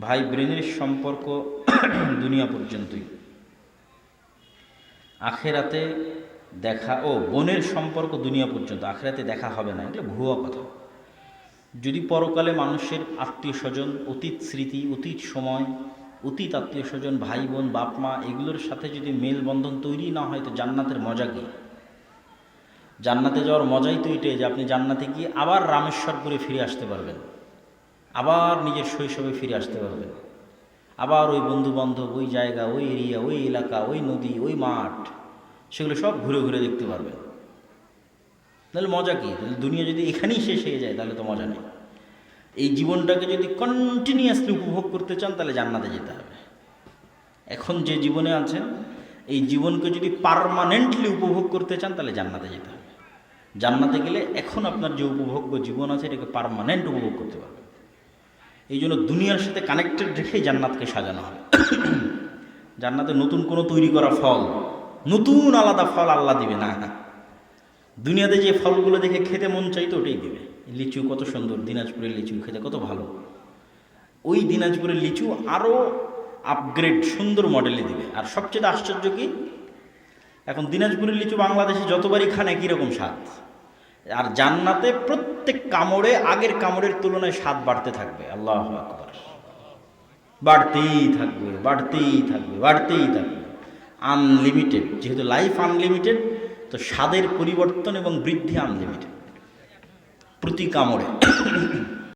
ভাই ব্রেনের সম্পর্ক দুনিয়া পর্যন্তই। আখেরাতে দেখা ও বোনের সম্পর্ক দুনিয়া পর্যন্ত। আখেরাতে দেখা হবে না এগুলো ভুয়া কথা। যদি পরকালে মানুষের আত্মীয় স্বজন, অতীত স্মৃতি, অতীত সময়, অতীত আত্মীয় স্বজন, ভাই, বোন, বাপ, মা, এগুলোর সাথে যদি মেলবন্ধন তৈরি না হয়, তো জান্নাতের মজা কী? জান্নাতে যাওয়ার মজাই তো এটাই যে আপনি জান্নাতে গিয়ে আবার রামেশ্বরপুরে ফিরে আসতে পারবেন। আবার নিজের শৈশবে ফিরে আসতে পারবেন আবার ওই বন্ধু বান্ধব ওই জায়গা, ওই এরিয়া, ওই এলাকা, ওই নদী, ওই মাঠ, সেগুলো সব ঘুরে ঘুরে দেখতে পারবেন তাহলে মজা কী? তাহলে দুনিয়া যদি এখানেই শেষ হয়ে যায়, তাহলে তো মজা নেই। এই জীবনটাকে যদি কন্টিনিউয়াসলি উপভোগ করতে চান, তাহলে জান্নাতে যেতে হবে। এখন যে জীবনে আছেন, এই জীবনকে যদি পারমানেন্টলি উপভোগ করতে চান, তাহলে জান্নাতে যেতে হবে। জান্নাতে গেলে এখন আপনার যে উপভোগ্য জীবন আছে, এটাকে পারমানেন্ট উপভোগ করতে পারবে এই জন্য দুনিয়ার সাথে কানেক্টেড রেখেই জান্নাতকে সাজানো হবে জান্নাতে নতুন কোনো তৈরি করা ফল, নতুন আলাদা ফল আল্লাহ দিবে না। না দুনিয়াতে যে ফলগুলো দেখে খেতে মন চাইতো ওটাই দিবে। লিচু কত সুন্দর, দিনাজপুরের লিচু খেতে কত ভালো। ওই দিনাজপুরের লিচু আরও আপগ্রেড সুন্দর মডেলে দিবে। আর সবচেয়ে আশ্চর্য কি? এখন দিনাজপুরের লিচু বাংলাদেশে যতবারই খান একই রকম স্বাদ। আর জান্নাতে প্রত্যেক কামড়ে, আগের কামড়ের তুলনায় স্বাদ বাড়তে থাকবে। আল্লাহ আকবার। বাড়তেই থাকবে বাড়তেই থাকবে বাড়তেই থাকবে। আনলিমিটেড যেহেতু লাইফ আনলিমিটেড তো স্বাদের পরিবর্তন এবং বৃদ্ধি আনলিমিটেড প্রতি কামড়ে।